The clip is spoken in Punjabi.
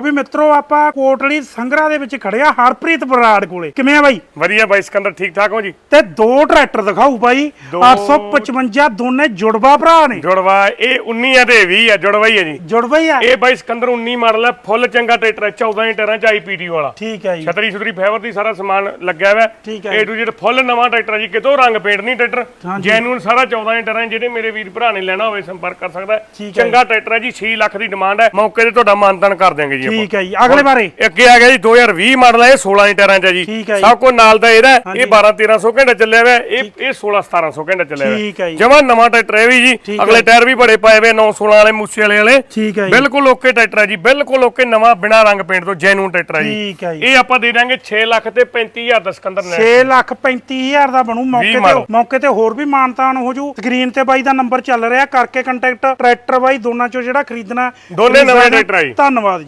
ਵੀ ਮਿੱਤਰੋ ਆਪਾਂ ਕੋਟਲੀ ਸੰਗਰਾ ਦੇ ਵਿੱਚ ਖੜਿਆ ਹਰਪ੍ਰੀਤ ਬਰਾੜ ਕੋਲੇ। ਕਿਵੇਂ ਆ ਬਾਈ? ਵਧੀਆ ਬਾਈ ਸਿਕੰਦਰ ਠੀਕ ਠਾਕ ਹੋ ਜੀ? ਤੇ ਦੋ ਟਰੈਕਟਰ ਦਿਖਾਊ ਬਾਈ। ਦੋ- 855 ਦੋਨੇ ਜੁੜਵਾ ਭਰਾ ਨੇ। ਜੁੜਵਾ ਇਹ 19 ਆ ਤੇ 20 ਆ ਜੁੜਵਾ ਹੀ ਆ ਜੀ। ਜੁੜਵਾ ਹੀ ਆ? ਇਹ ਬਾਈ ਸਿਕੰਦਰ 19 ਮਾਡਲ ਹੈ ਫੁੱਲ ਚੰਗਾ ਟਰੈਕਟਰ ਹੈ 14 ਇੰਚ ਟਾਇਰਾਂ ਚ ਆਈਪੀਟੀ ਵਾਲਾ। ਠੀਕ ਹੈ ਜੀ। ਛਤਰੀ ਛਤਰੀ ਫਾਈਬਰ ਦੀ ਸਾਰਾ ਸਮਾਨ ਲੱਗਿਆ ਹੋਇਆ। ਠੀਕ ਹੈ ਏ ਟੂ ਜ਼ੈਡ ਫੁੱਲ ਨਵਾਂ ਟਰੈਕਟਰ ਜੀ ਕਿਤੋਂ ਰੰਗ ਪੇਂਟ ਨਹੀਂ ਟਰੈਕਟਰ। ਜੈਨੂਨ ਸਾਰਾ 14 ਇੰਚ ਟਾਇਰਾਂ 'ਚ ਜਿਹੜੇ ਮੇਰੇ ਵੀਰ ਭਰਾ ਨੇ ਲੈਣਾ ਹੋਵੇ ਸੰਪਰਕ ਕਰ ਸਕਦਾ। ਚੰਗਾ ਟਰੈਕਟਰ ਹੈ ਜੀ 6 ਲੱਖ ਦੀ ਡਿਮਾਂਡ ਹੈ ਮੌਕੇ ਤੇ ਤੁਹਾਡਾ ਮਾਨਤਾਨ ਕਰ ਦਿਆਂਗੇ ਜੀ। ਆਪਾਂ ਠੀਕ ਹੈ ਜੀ ਅਗਲੇ ਬਾਰੇ ਅੱਗੇ ਆ ਗਿਆ ਜੀ 2020 ਮਾਡਲ ਹੈ ਇਹ 16 ਇੰਚ ਟਾਇਰਾਂ 'ਚ ਹੈ ਜੀ ਠੀਕ ਹੈ ਜੀ। ਸਭ ਕੋ ਨਾਲ ਦਾ ਇਹਦਾ ਹੈ। ਇਹ 12 1300 ਘੰਟਾ ਚੱਲਿਆ ਹੋਇਆ ਹੈ। ਇਹ ਇਹ 16 1700 ਘੰਟਾ ਚੱਲਿਆ ਠੀਕ ਹੈ ਜੀ। ਜਮਾ ਨਵਾਂ ਟਰੈਕਟਰ ਹੈ ਵੀ ਜੀ ਠੀਕ ਅਗਲੇ ਟਾਇਰ ਵੀ ਬੜੇ ਪਾਏ ਹੋਏ 916 ਵਾਲੇ ਮੂਸੇ ਵਾਲੇ ਵਾਲੇ ਠੀਕ ਹੈ ਜੀ ਬਿਲਕੁਲ ਓਕੇ ਟਰੈਕਟਰ ਹੈ ਜੀ ਬਿਲਕੁਲ ਓਕੇ ਨਵਾਂ ਬਿਨਾ ਰੰਗ ਪੇਂਟ ਤੋਂ ਜੈਨੂਨ ਟਰੈਕਟਰ ਹੈ ਜੀ ਠੀਕ ਹੈ ਜੀ ਇਹ ਆਪਾਂ ਦੇ ਦਾਂਗੇ 6 ਲੱਖ ਤੇ 35000 ਦਾ ਸਿਕੰਦਰ ਨੇ 6 ਲੱਖ 35000 ਦਾ ਬਣੂ ਮੌਕੇ ਤੇ ਮਾਡਲ। ਮੌਕੇ ਤੇ ਹੋਰ ਵੀ ਮਾਨਤਾਨ ਹੋ ਜੂ ਸਕਰੀਨ ਤੇ ਬਾਈ ਦਾ ਨੰਬਰ ਚੱਲ ਰਿਹਾ ਕਰਕੇ ਕੰਟੈਕਟ ਟਰੈਕਟਰ ਬਾਈ ਦੋਨਾਂ ਚੋਂ ਜਿਹੜਾ ਖਰੀਦਣਾ ਦੋਨੇ ਨਵੇਂ। ਟਰੈਕਟਰ ਆ ਜੀ। ਧੰਨਵਾਦ ਜੀ